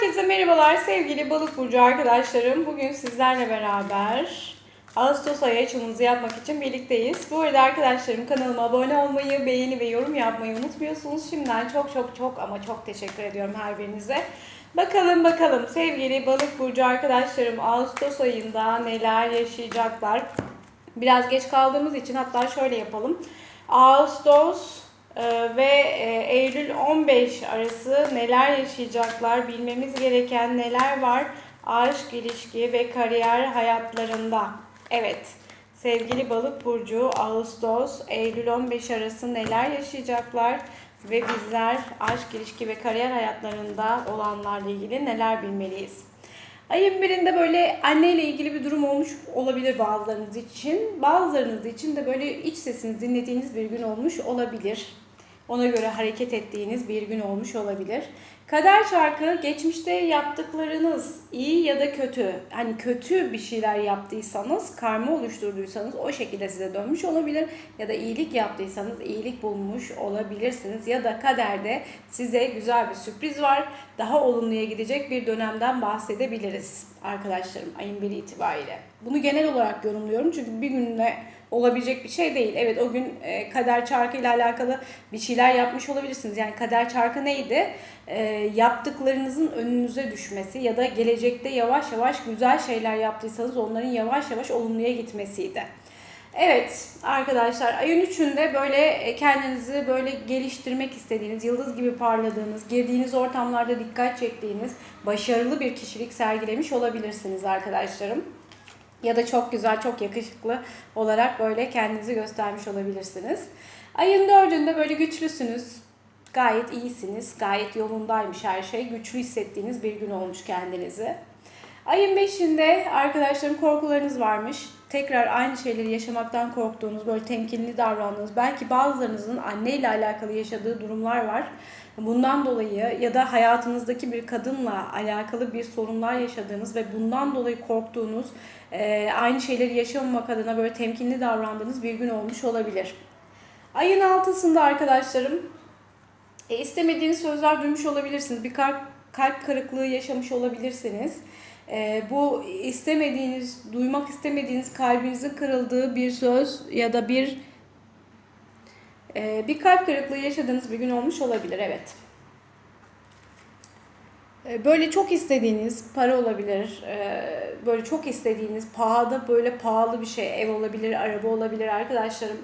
Herkese merhabalar sevgili balık burcu arkadaşlarım. Bugün sizlerle beraber Ağustos ayı açılımımızı yapmak için birlikteyiz. Bu arada arkadaşlarım kanalıma abone olmayı, beğeni ve yorum yapmayı unutmuyorsunuz. Şimdiden çok çok çok ama çok teşekkür ediyorum her birinize. Bakalım bakalım sevgili balık burcu arkadaşlarım Ağustos ayında neler yaşayacaklar. Biraz geç kaldığımız için hatta şöyle yapalım. Ağustos ve e, Eylül 15 arası neler yaşayacaklar, bilmemiz gereken neler var aşk, ilişki ve kariyer hayatlarında. Evet, sevgili balık burcu Ağustos, Eylül 15 arası neler yaşayacaklar ve bizler aşk, ilişki ve kariyer hayatlarında olanlarla ilgili neler bilmeliyiz? Ayın birinde böyle anneyle ilgili bir durum olmuş olabilir bazılarınız için. Bazılarınız için de böyle iç sesini dinlediğiniz bir gün olmuş olabilir. Ona göre hareket ettiğiniz bir gün olmuş olabilir. Kader çarkı geçmişte yaptıklarınız iyi ya da kötü. Hani kötü bir şeyler yaptıysanız, karma oluşturduysanız o şekilde size dönmüş olabilir. Ya da iyilik yaptıysanız iyilik bulmuş olabilirsiniz. Ya da kaderde size güzel bir sürpriz var. Daha olumluya gidecek bir dönemden bahsedebiliriz arkadaşlarım ayın biri itibariyle. Bunu genel olarak yorumluyorum çünkü bir günle olabilecek bir şey değil. Evet o gün e, kader çarkı ile alakalı bir şeyler yapmış olabilirsiniz. Yani kader çarkı neydi? E, yaptıklarınızın önünüze düşmesi ya da gelecekte yavaş yavaş güzel şeyler yaptıysanız onların yavaş yavaş olumluya gitmesiydi. Evet arkadaşlar ayın üçünde böyle e, kendinizi böyle geliştirmek istediğiniz, yıldız gibi parladığınız, girdiğiniz ortamlarda dikkat çektiğiniz, başarılı bir kişilik sergilemiş olabilirsiniz arkadaşlarım. Ya da çok güzel, çok yakışıklı olarak böyle kendinizi göstermiş olabilirsiniz. Ayın dördünde böyle güçlüsünüz. Gayet iyisiniz. Gayet yolundaymış her şey. Güçlü hissettiğiniz bir gün olmuş kendinizi. Ayın beşinde arkadaşlarım korkularınız varmış. Tekrar aynı şeyleri yaşamaktan korktuğunuz, böyle temkinli davrandığınız, belki bazılarınızın anneyle alakalı yaşadığı durumlar var. Bundan dolayı ya da hayatınızdaki bir kadınla alakalı bir sorunlar yaşadığınız ve bundan dolayı korktuğunuz, e, aynı şeyleri yaşamamak adına böyle temkinli davrandığınız bir gün olmuş olabilir. Ayın altısında arkadaşlarım e, istemediğiniz sözler duymuş olabilirsiniz. Bir kalp, kalp kırıklığı yaşamış olabilirsiniz. E, bu istemediğiniz, duymak istemediğiniz kalbinizin kırıldığı bir söz ya da bir e, bir kalp kırıklığı yaşadığınız bir gün olmuş olabilir. Evet. E, böyle çok istediğiniz para olabilir, e, böyle çok istediğiniz pahada böyle pahalı bir şey, ev olabilir, araba olabilir arkadaşlarım.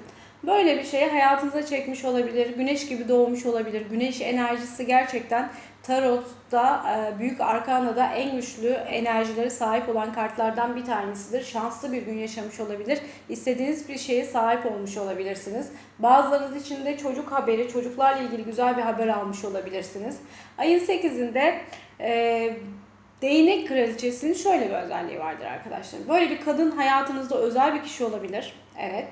Böyle bir şeyi hayatınıza çekmiş olabilir, güneş gibi doğmuş olabilir. Güneş enerjisi gerçekten Tarot'ta e, Büyük Arkana'da en güçlü enerjileri sahip olan kartlardan bir tanesidir. Şanslı bir gün yaşamış olabilir. İstediğiniz bir şeye sahip olmuş olabilirsiniz. Bazılarınız için de çocuk haberi, çocuklarla ilgili güzel bir haber almış olabilirsiniz. Ayın 8'inde e, Değnek kraliçesinin şöyle bir özelliği vardır arkadaşlar. Böyle bir kadın hayatınızda özel bir kişi olabilir. Evet.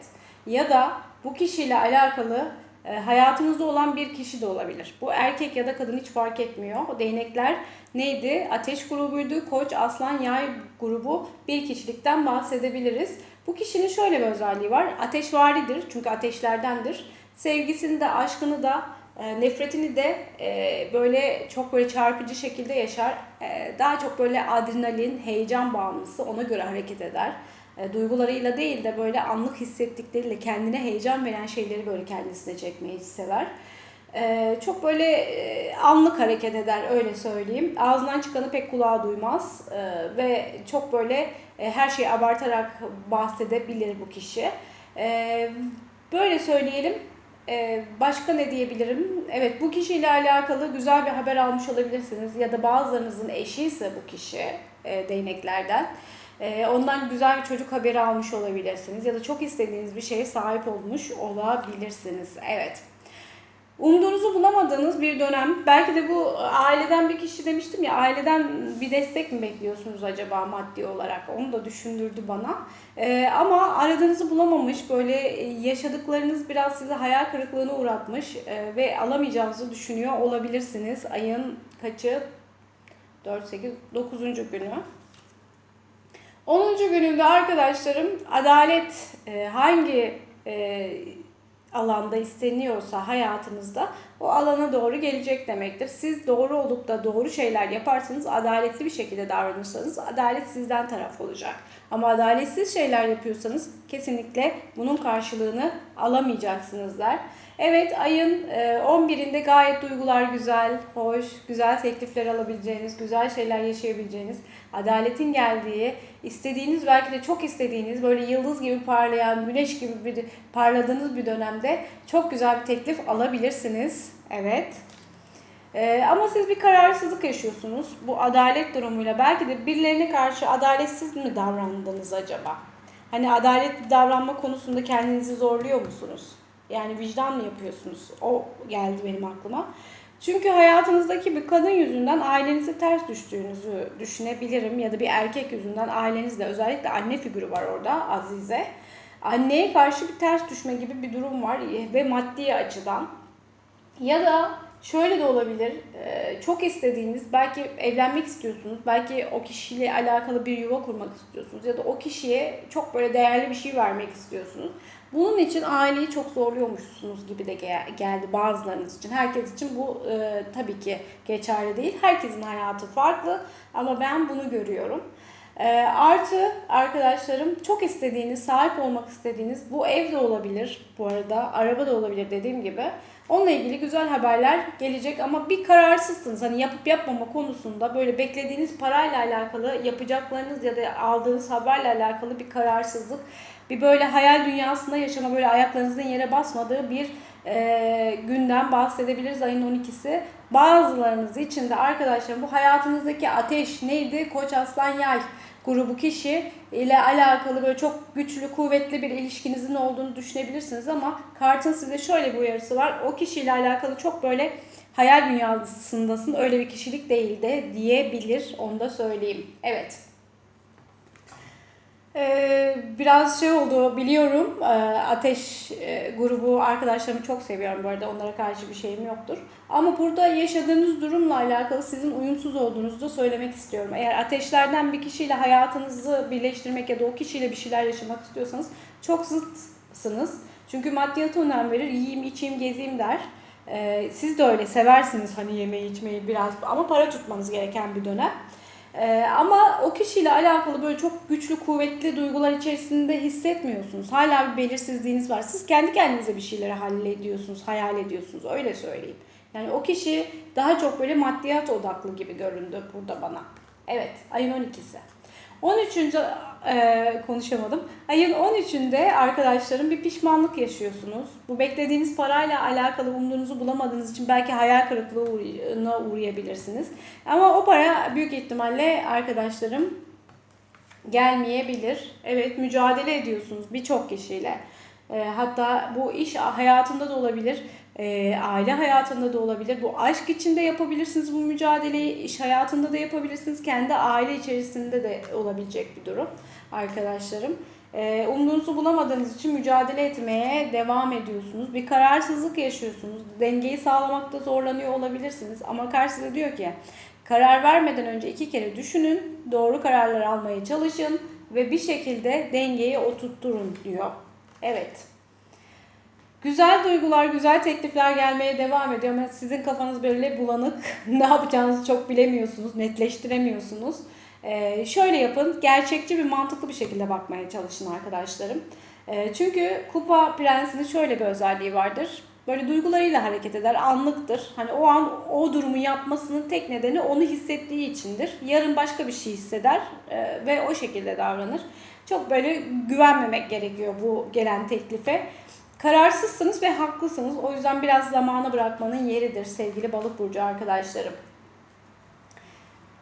Ya da bu kişiyle alakalı hayatınızda olan bir kişi de olabilir. Bu erkek ya da kadın hiç fark etmiyor. O değnekler neydi? Ateş grubuydu. Koç, aslan, yay grubu bir kişilikten bahsedebiliriz. Bu kişinin şöyle bir özelliği var. Ateşvaridir çünkü ateşlerdendir. Sevgisini de, aşkını da, e, nefretini de e, böyle çok böyle çarpıcı şekilde yaşar. Daha çok böyle adrenalin, heyecan bağımlısı ona göre hareket eder e, duygularıyla değil de böyle anlık hissettikleriyle kendine heyecan veren şeyleri böyle kendisine çekmeyi sever. E, çok böyle e, anlık hareket eder öyle söyleyeyim. Ağzından çıkanı pek kulağa duymaz ve çok böyle her şeyi abartarak bahsedebilir bu kişi. Böyle söyleyelim. Başka ne diyebilirim? Evet bu kişiyle alakalı güzel bir haber almış olabilirsiniz ya da bazılarınızın eşi ise bu kişi değneklerden. Ee, ondan güzel bir çocuk haberi almış olabilirsiniz ya da çok istediğiniz bir şeye sahip olmuş olabilirsiniz. Evet. Umduğunuzu bulamadığınız bir dönem. Belki de bu aileden bir kişi demiştim ya aileden bir destek mi bekliyorsunuz acaba maddi olarak? Onu da düşündürdü bana. Ee, ama aradığınızı bulamamış böyle yaşadıklarınız biraz sizi hayal kırıklığına uğratmış e, ve alamayacağınızı düşünüyor olabilirsiniz. Ayın kaçı? 4, 8, 9. günü. 10. gününde arkadaşlarım adalet e, hangi e, alanda isteniyorsa hayatınızda o alana doğru gelecek demektir. Siz doğru olup da doğru şeyler yaparsanız, adaletli bir şekilde davranırsanız adalet sizden taraf olacak. Ama adaletsiz şeyler yapıyorsanız kesinlikle bunun karşılığını alamayacaksınızlar. Evet ayın 11'inde e, gayet duygular güzel, hoş, güzel teklifler alabileceğiniz, güzel şeyler yaşayabileceğiniz, adaletin geldiği, istediğiniz belki de çok istediğiniz böyle yıldız gibi parlayan, güneş gibi bir parladığınız bir dönemde çok güzel bir teklif alabilirsiniz. Evet. Ee, ama siz bir kararsızlık yaşıyorsunuz bu adalet durumuyla. Belki de birilerine karşı adaletsiz mi davrandınız acaba? Hani adaletli davranma konusunda kendinizi zorluyor musunuz? Yani vicdan mı yapıyorsunuz? O geldi benim aklıma. Çünkü hayatınızdaki bir kadın yüzünden ailenize ters düştüğünüzü düşünebilirim. Ya da bir erkek yüzünden ailenizle özellikle anne figürü var orada Azize. Anneye karşı bir ters düşme gibi bir durum var ve maddi açıdan. Ya da şöyle de olabilir. Çok istediğiniz, belki evlenmek istiyorsunuz. Belki o kişiyle alakalı bir yuva kurmak istiyorsunuz. Ya da o kişiye çok böyle değerli bir şey vermek istiyorsunuz. Bunun için aileyi çok zorluyormuşsunuz gibi de geldi bazılarınız için. Herkes için bu e, tabii ki geçerli değil. Herkesin hayatı farklı ama ben bunu görüyorum. E, artı arkadaşlarım çok istediğiniz, sahip olmak istediğiniz bu ev de olabilir bu arada, araba da olabilir dediğim gibi. Onunla ilgili güzel haberler gelecek ama bir kararsızsınız. Hani yapıp yapmama konusunda böyle beklediğiniz parayla alakalı yapacaklarınız ya da aldığınız haberle alakalı bir kararsızlık bir böyle hayal dünyasında yaşama böyle ayaklarınızın yere basmadığı bir e, günden bahsedebiliriz ayın 12'si. Bazılarınız için de arkadaşlar bu hayatınızdaki ateş neydi? Koç aslan yay grubu kişi ile alakalı böyle çok güçlü, kuvvetli bir ilişkinizin olduğunu düşünebilirsiniz ama kartın size şöyle bir uyarısı var. O kişiyle alakalı çok böyle hayal dünyasındasın. Öyle bir kişilik değil de diyebilir. Onu da söyleyeyim. Evet. Ee, biraz şey oldu biliyorum. Ee, ateş e, grubu arkadaşlarımı çok seviyorum bu arada. Onlara karşı bir şeyim yoktur. Ama burada yaşadığınız durumla alakalı sizin uyumsuz olduğunuzu da söylemek istiyorum. Eğer ateşlerden bir kişiyle hayatınızı birleştirmek ya da o kişiyle bir şeyler yaşamak istiyorsanız çok zıtsınız. Çünkü maddiyata önem verir. Yiyeyim, içeyim, gezeyim der. Ee, siz de öyle seversiniz hani yemeği, içmeyi biraz ama para tutmanız gereken bir dönem. Ee, ama o kişiyle alakalı böyle çok güçlü, kuvvetli duygular içerisinde hissetmiyorsunuz. Hala bir belirsizliğiniz var. Siz kendi kendinize bir şeyleri hallediyorsunuz, hayal ediyorsunuz. Öyle söyleyeyim. Yani o kişi daha çok böyle maddiyat odaklı gibi göründü burada bana. Evet, ayın 12'si. 13. E, konuşamadım. Ayın 13'ünde arkadaşlarım bir pişmanlık yaşıyorsunuz. Bu beklediğiniz parayla alakalı umduğunuzu bulamadığınız için belki hayal kırıklığına uğrayabilirsiniz. Ama o para büyük ihtimalle arkadaşlarım gelmeyebilir. Evet mücadele ediyorsunuz birçok kişiyle. E, hatta bu iş hayatında da olabilir e, aile hayatında da olabilir. Bu aşk içinde yapabilirsiniz bu mücadeleyi, iş hayatında da yapabilirsiniz. Kendi aile içerisinde de olabilecek bir durum arkadaşlarım. E, umduğunuzu bulamadığınız için mücadele etmeye devam ediyorsunuz. Bir kararsızlık yaşıyorsunuz. Dengeyi sağlamakta zorlanıyor olabilirsiniz. Ama karşısında diyor ki karar vermeden önce iki kere düşünün, doğru kararlar almaya çalışın ve bir şekilde dengeyi oturtturun diyor. Evet. Güzel duygular, güzel teklifler gelmeye devam ediyor ama sizin kafanız böyle bulanık. ne yapacağınızı çok bilemiyorsunuz, netleştiremiyorsunuz. Ee, şöyle yapın, gerçekçi bir mantıklı bir şekilde bakmaya çalışın arkadaşlarım. Ee, çünkü kupa prensinin şöyle bir özelliği vardır. Böyle duygularıyla hareket eder, anlıktır. Hani o an o durumu yapmasının tek nedeni onu hissettiği içindir. Yarın başka bir şey hisseder e, ve o şekilde davranır. Çok böyle güvenmemek gerekiyor bu gelen teklife. Kararsızsınız ve haklısınız. O yüzden biraz zamana bırakmanın yeridir sevgili balık burcu arkadaşlarım.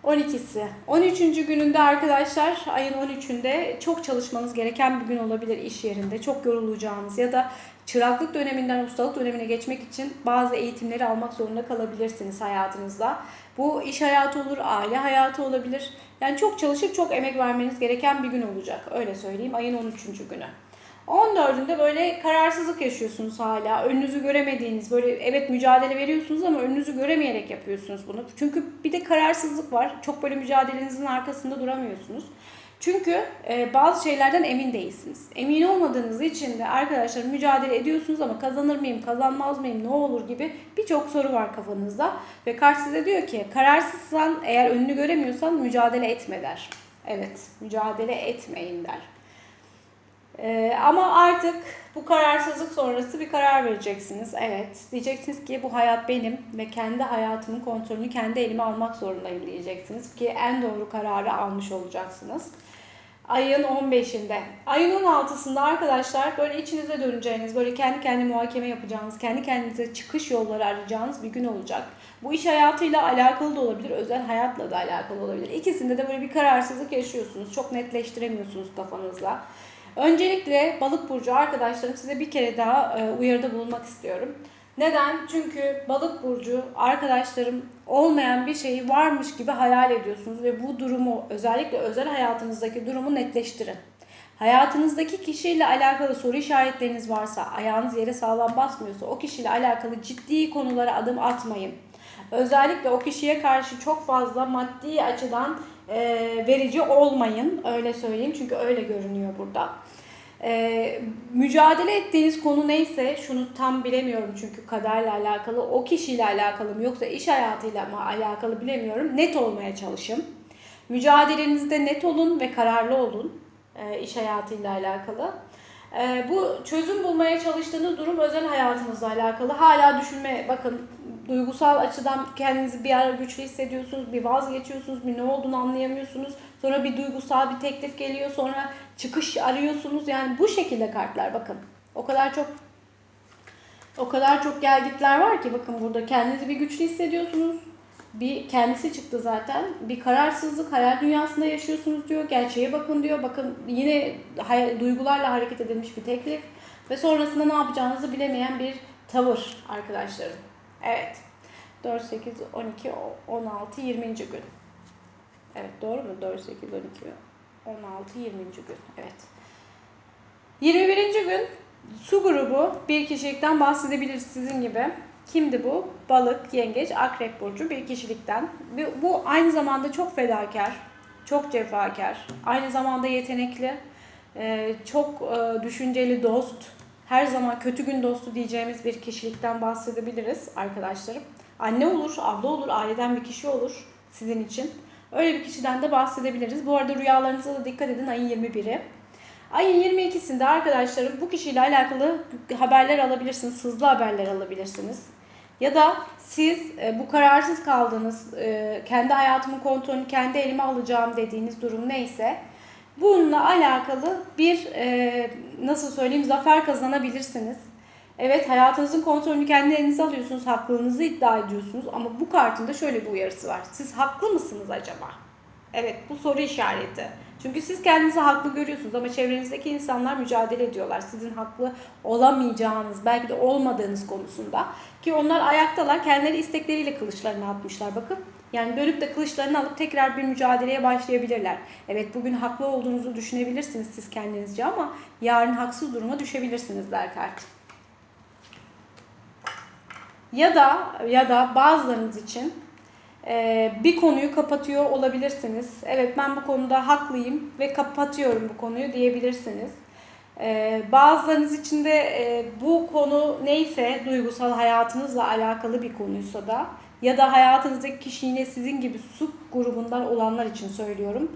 12'si. 13. gününde arkadaşlar ayın 13'ünde çok çalışmanız gereken bir gün olabilir iş yerinde. Çok yorulacağınız ya da çıraklık döneminden ustalık dönemine geçmek için bazı eğitimleri almak zorunda kalabilirsiniz hayatınızda. Bu iş hayatı olur, aile hayatı olabilir. Yani çok çalışıp çok emek vermeniz gereken bir gün olacak. Öyle söyleyeyim ayın 13. günü. 14'ünde böyle kararsızlık yaşıyorsunuz hala. Önünüzü göremediğiniz böyle evet mücadele veriyorsunuz ama önünüzü göremeyerek yapıyorsunuz bunu. Çünkü bir de kararsızlık var. Çok böyle mücadelenizin arkasında duramıyorsunuz. Çünkü e, bazı şeylerden emin değilsiniz. Emin olmadığınız için de arkadaşlar mücadele ediyorsunuz ama kazanır mıyım, kazanmaz mıyım, ne olur gibi birçok soru var kafanızda. Ve kart size diyor ki kararsızsan eğer önünü göremiyorsan mücadele etme der. Evet, mücadele etmeyin der. Ee, ama artık bu kararsızlık sonrası bir karar vereceksiniz. Evet, diyeceksiniz ki bu hayat benim ve kendi hayatımın kontrolünü kendi elime almak zorundayım diyeceksiniz ki en doğru kararı almış olacaksınız. Ayın 15'inde. Ayın 16'sında arkadaşlar böyle içinize döneceğiniz, böyle kendi kendi muhakeme yapacağınız, kendi kendinize çıkış yolları arayacağınız bir gün olacak. Bu iş hayatıyla alakalı da olabilir, özel hayatla da alakalı olabilir. İkisinde de böyle bir kararsızlık yaşıyorsunuz. Çok netleştiremiyorsunuz kafanızla. Öncelikle balık burcu arkadaşlarım size bir kere daha e, uyarıda bulunmak istiyorum. Neden? Çünkü balık burcu arkadaşlarım olmayan bir şeyi varmış gibi hayal ediyorsunuz ve bu durumu özellikle özel hayatınızdaki durumu netleştirin. Hayatınızdaki kişiyle alakalı soru işaretleriniz varsa, ayağınız yere sağlam basmıyorsa o kişiyle alakalı ciddi konulara adım atmayın. Özellikle o kişiye karşı çok fazla maddi açıdan e, verici olmayın. Öyle söyleyeyim çünkü öyle görünüyor burada. E, mücadele ettiğiniz konu neyse şunu tam bilemiyorum çünkü kaderle alakalı o kişiyle alakalı mı yoksa iş hayatıyla mı alakalı bilemiyorum. Net olmaya çalışın. Mücadelenizde net olun ve kararlı olun e, iş hayatıyla alakalı. E, bu çözüm bulmaya çalıştığınız durum özel hayatınızla alakalı. Hala düşünme bakın duygusal açıdan kendinizi bir ara güçlü hissediyorsunuz, bir vazgeçiyorsunuz, bir ne olduğunu anlayamıyorsunuz. Sonra bir duygusal bir teklif geliyor, sonra çıkış arıyorsunuz. Yani bu şekilde kartlar bakın. O kadar çok o kadar çok gelgitler var ki bakın burada kendinizi bir güçlü hissediyorsunuz. Bir kendisi çıktı zaten. Bir kararsızlık, hayal dünyasında yaşıyorsunuz diyor. Gerçeğe bakın diyor. Bakın yine hayal, duygularla hareket edilmiş bir teklif. Ve sonrasında ne yapacağınızı bilemeyen bir tavır arkadaşlarım. Evet. 4, 8, 12, 16, 20. gün. Evet doğru mu? 4, 8, 12, 16, 20. gün. Evet. 21. gün su grubu bir kişilikten bahsedebiliriz sizin gibi. Kimdi bu? Balık, yengeç, akrep burcu bir kişilikten. Bu aynı zamanda çok fedakar, çok cefakar, aynı zamanda yetenekli, çok düşünceli dost, her zaman kötü gün dostu diyeceğimiz bir kişilikten bahsedebiliriz arkadaşlarım. Anne olur, abla olur, aileden bir kişi olur sizin için. Öyle bir kişiden de bahsedebiliriz. Bu arada rüyalarınıza da dikkat edin ayın 21'i. Ayın 22'sinde arkadaşlarım bu kişiyle alakalı haberler alabilirsiniz, hızlı haberler alabilirsiniz. Ya da siz e, bu kararsız kaldığınız, e, kendi hayatımın kontrolünü kendi elime alacağım dediğiniz durum neyse bununla alakalı bir e, nasıl söyleyeyim zafer kazanabilirsiniz. Evet hayatınızın kontrolünü kendi elinize alıyorsunuz, haklılığınızı iddia ediyorsunuz ama bu kartın da şöyle bir uyarısı var. Siz haklı mısınız acaba? Evet bu soru işareti. Çünkü siz kendinizi haklı görüyorsunuz ama çevrenizdeki insanlar mücadele ediyorlar. Sizin haklı olamayacağınız, belki de olmadığınız konusunda. Ki onlar ayaktalar, kendileri istekleriyle kılıçlarını atmışlar bakın. Yani dönüp de kılıçlarını alıp tekrar bir mücadeleye başlayabilirler. Evet bugün haklı olduğunuzu düşünebilirsiniz siz kendinizce ama yarın haksız duruma düşebilirsiniz der kart. Ya da ya da bazılarınız için e, bir konuyu kapatıyor olabilirsiniz. Evet ben bu konuda haklıyım ve kapatıyorum bu konuyu diyebilirsiniz. E, bazılarınız için de e, bu konu neyse duygusal hayatınızla alakalı bir konuysa da ya da hayatınızdaki kişi yine sizin gibi su grubundan olanlar için söylüyorum.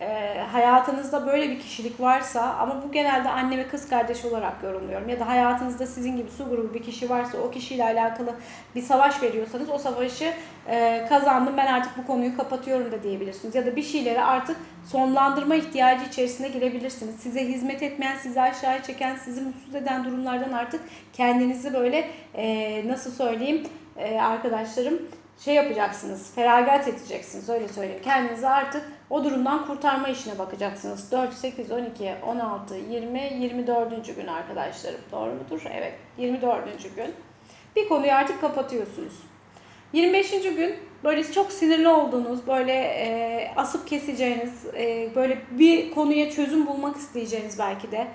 E, hayatınızda böyle bir kişilik varsa ama bu genelde anne ve kız kardeş olarak yorumluyorum. Ya da hayatınızda sizin gibi su grubu bir kişi varsa o kişiyle alakalı bir savaş veriyorsanız o savaşı e, kazandım ben artık bu konuyu kapatıyorum da diyebilirsiniz. Ya da bir şeyleri artık sonlandırma ihtiyacı içerisine girebilirsiniz. Size hizmet etmeyen, sizi aşağıya çeken, sizi mutsuz eden durumlardan artık kendinizi böyle e, nasıl söyleyeyim e, arkadaşlarım şey yapacaksınız, feragat edeceksiniz öyle söyleyeyim. Kendinizi artık o durumdan kurtarma işine bakacaksınız. 4, 8, 12, 16, 20, 24. gün arkadaşlarım. Doğru mudur? Evet. 24. gün. Bir konuyu artık kapatıyorsunuz. 25. gün böyle çok sinirli olduğunuz, böyle e, asıp keseceğiniz, e, böyle bir konuya çözüm bulmak isteyeceğiniz belki de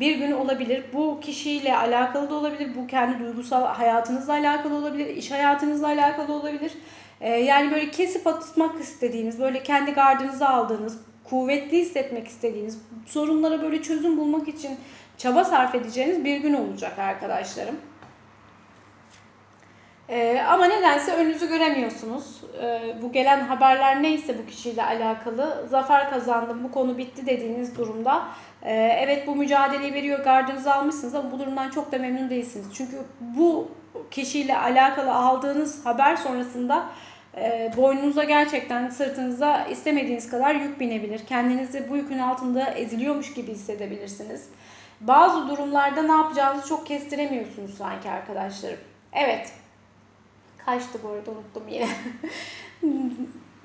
bir gün olabilir. Bu kişiyle alakalı da olabilir. Bu kendi duygusal hayatınızla alakalı olabilir. iş hayatınızla alakalı olabilir. Ee, yani böyle kesip atmak istediğiniz, böyle kendi gardınızı aldığınız, kuvvetli hissetmek istediğiniz, sorunlara böyle çözüm bulmak için çaba sarf edeceğiniz bir gün olacak arkadaşlarım. Ee, ama nedense önünüzü göremiyorsunuz. Ee, bu gelen haberler neyse bu kişiyle alakalı zafer kazandım, bu konu bitti dediğiniz durumda e, evet bu mücadeleyi veriyor, gardınızı almışsınız ama bu durumdan çok da memnun değilsiniz. Çünkü bu kişiyle alakalı aldığınız haber sonrasında e, boynunuza gerçekten sırtınıza istemediğiniz kadar yük binebilir. Kendinizi bu yükün altında eziliyormuş gibi hissedebilirsiniz. Bazı durumlarda ne yapacağınızı çok kestiremiyorsunuz sanki arkadaşlarım. Evet, Kaçtı bu arada unuttum yine.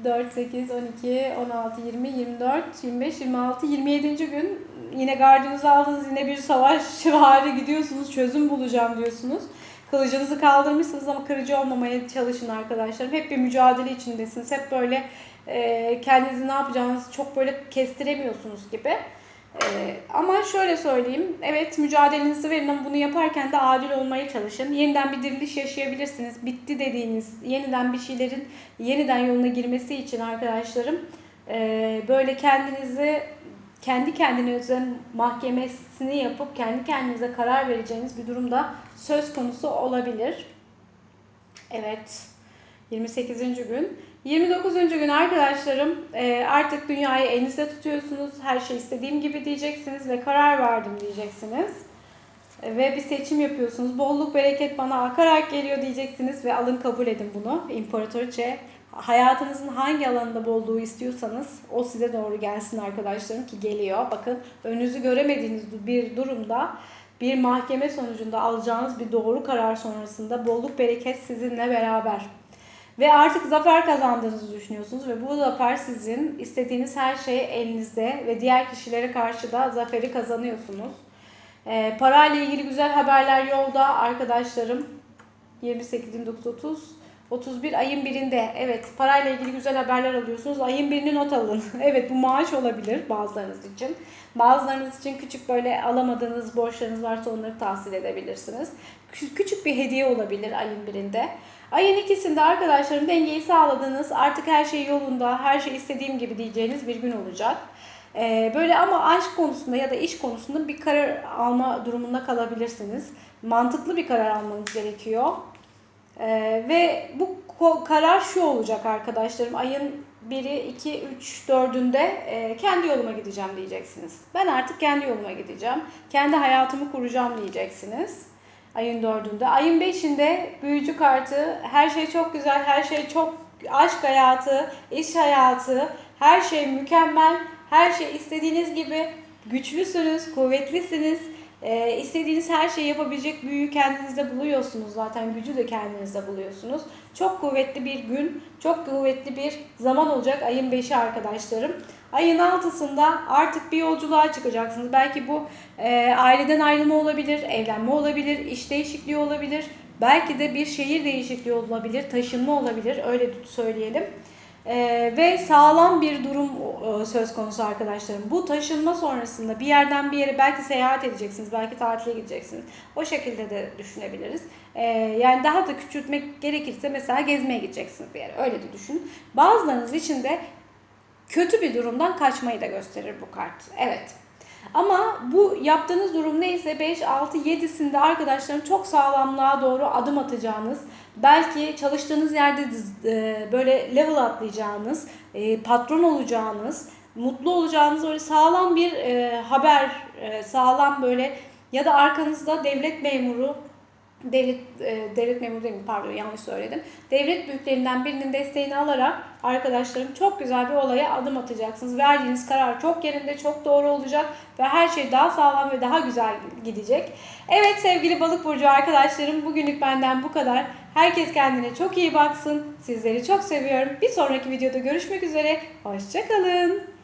4, 8, 12, 16, 20, 24, 25, 26, 27. gün yine gardınızı aldınız yine bir savaş hali gidiyorsunuz çözüm bulacağım diyorsunuz. Kılıcınızı kaldırmışsınız ama kırıcı olmamaya çalışın arkadaşlarım. Hep bir mücadele içindesiniz. Hep böyle e, kendinizi ne yapacağınızı çok böyle kestiremiyorsunuz gibi. Ee, ama şöyle söyleyeyim, evet mücadelenizi verin ama bunu yaparken de adil olmaya çalışın. Yeniden bir diriliş yaşayabilirsiniz. Bitti dediğiniz, yeniden bir şeylerin yeniden yoluna girmesi için arkadaşlarım e, böyle kendinizi kendi kendinizin mahkemesini yapıp kendi kendinize karar vereceğiniz bir durumda söz konusu olabilir. Evet. 28. gün. 29. gün arkadaşlarım e, artık dünyayı elinizde tutuyorsunuz. Her şey istediğim gibi diyeceksiniz ve karar verdim diyeceksiniz. E, ve bir seçim yapıyorsunuz. Bolluk bereket bana akarak geliyor diyeceksiniz ve alın kabul edin bunu. İmparatoriçe hayatınızın hangi alanında bolluğu istiyorsanız o size doğru gelsin arkadaşlarım ki geliyor. Bakın önünüzü göremediğiniz bir durumda bir mahkeme sonucunda alacağınız bir doğru karar sonrasında bolluk bereket sizinle beraber. Ve artık zafer kazandığınızı düşünüyorsunuz ve bu zafer sizin istediğiniz her şey elinizde ve diğer kişilere karşı da zaferi kazanıyorsunuz. E, parayla ilgili güzel haberler yolda arkadaşlarım. 28, 29, 30, 31 ayın birinde evet parayla ilgili güzel haberler alıyorsunuz. Ayın birini not alın. evet bu maaş olabilir bazılarınız için. Bazılarınız için küçük böyle alamadığınız borçlarınız varsa onları tahsil edebilirsiniz. Küçük bir hediye olabilir ayın birinde. Ayın ikisinde arkadaşlarım dengeyi sağladığınız artık her şey yolunda, her şey istediğim gibi diyeceğiniz bir gün olacak. Ee, böyle ama aşk konusunda ya da iş konusunda bir karar alma durumunda kalabilirsiniz. Mantıklı bir karar almanız gerekiyor. Ee, ve bu karar şu olacak arkadaşlarım. Ayın 1'i, 2, 3, 4'ünde e, kendi yoluma gideceğim diyeceksiniz. Ben artık kendi yoluma gideceğim. Kendi hayatımı kuracağım diyeceksiniz. Ayın 4'ünde. Ayın 5'inde büyücü kartı. Her şey çok güzel, her şey çok aşk hayatı, iş hayatı, her şey mükemmel. Her şey istediğiniz gibi güçlüsünüz, kuvvetlisiniz e, istediğiniz her şeyi yapabilecek büyüyü kendinizde buluyorsunuz zaten. Gücü de kendinizde buluyorsunuz. Çok kuvvetli bir gün, çok kuvvetli bir zaman olacak ayın 5'i arkadaşlarım. Ayın 6'sında artık bir yolculuğa çıkacaksınız. Belki bu e, aileden ayrılma olabilir, evlenme olabilir, iş değişikliği olabilir. Belki de bir şehir değişikliği olabilir, taşınma olabilir. Öyle söyleyelim. Ee, ve sağlam bir durum e, söz konusu arkadaşlarım. Bu taşınma sonrasında bir yerden bir yere belki seyahat edeceksiniz, belki tatile gideceksiniz. O şekilde de düşünebiliriz. Ee, yani daha da küçültmek gerekirse mesela gezmeye gideceksiniz bir yere. Öyle de düşünün. Bazılarınız için de kötü bir durumdan kaçmayı da gösterir bu kart. Evet. Ama bu yaptığınız durum neyse 5, 6, 7'sinde arkadaşlarım çok sağlamlığa doğru adım atacağınız, belki çalıştığınız yerde e, böyle level atlayacağınız, e, patron olacağınız, mutlu olacağınız öyle sağlam bir e, haber, sağlam böyle ya da arkanızda devlet memuru devlet e, devlet memuru değil mi? Pardon yanlış söyledim. Devlet büyüklerinden birinin desteğini alarak arkadaşlarım çok güzel bir olaya adım atacaksınız. Verdiğiniz karar çok yerinde, çok doğru olacak ve her şey daha sağlam ve daha güzel gidecek. Evet sevgili balık burcu arkadaşlarım bugünlük benden bu kadar. Herkes kendine çok iyi baksın. Sizleri çok seviyorum. Bir sonraki videoda görüşmek üzere. Hoşçakalın.